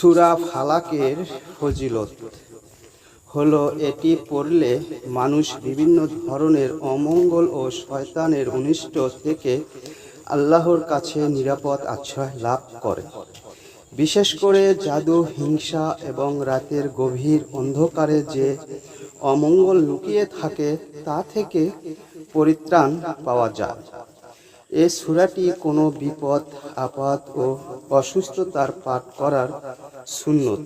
সুরা ফালাকের ফজিলত হলো, এটি পড়লে মানুষ বিভিন্ন ধরনের অমঙ্গল ও শয়তানের অনিষ্ট থেকে আল্লাহর কাছে নিরাপদ আশ্রয় লাভ করে। বিশেষ করে জাদু, হিংসা এবং রাতের গভীর অন্ধকারে যে অমঙ্গল লুকিয়ে থাকে, তা থেকে পরিত্রাণ পাওয়া যায়। এ সূরাটি কোনো বিপদ আপদ ও অসুস্থতার পাঠ করার সুন্নত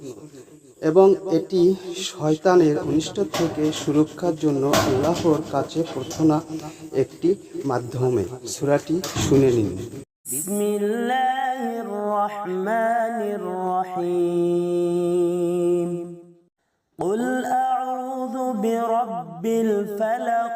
এবং এটি শয়তানের অনিষ্ট থেকে সুরক্ষার জন্য আল্লাহর কাছে প্রার্থনা একটি মাধ্যমে সূরাটি শুনে নিন بسم الله الرحمن الرحيم قل أعوذ برب الفلق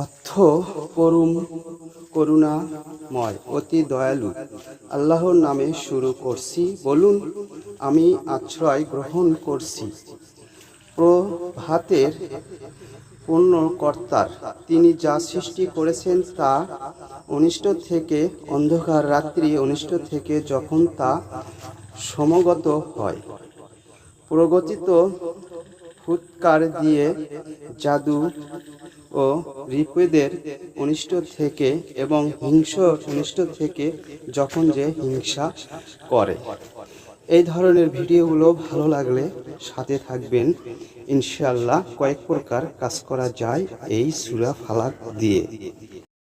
অর্থ, করুম, করুণাময়, অতি দয়ালু। আল্লাহর নামে শুরু করছি। বলুন, আমি আশ্রয় গ্রহণ করছি। প্রভাতের পূর্ণকর্তার তিনি যা সৃষ্টি করেছেন তা অনিষ্ট থেকে অন্ধকার রাত্রি অনিষ্ট থেকে যখন তা সমগত হয়, প্রগতিত ফুৎকার দিয়ে জাদু ও রিপুদের অনিষ্ট থেকে এবং হিংস অনিষ্ট থেকে যখন যে হিংসা করে। এই ধরনের ভিডিওগুলো ভালো লাগলে সাথে থাকবেন। ইনশাল্লাহ কয়েক প্রকার কাজ করা যায় এই সুরা ফালাক দিয়ে।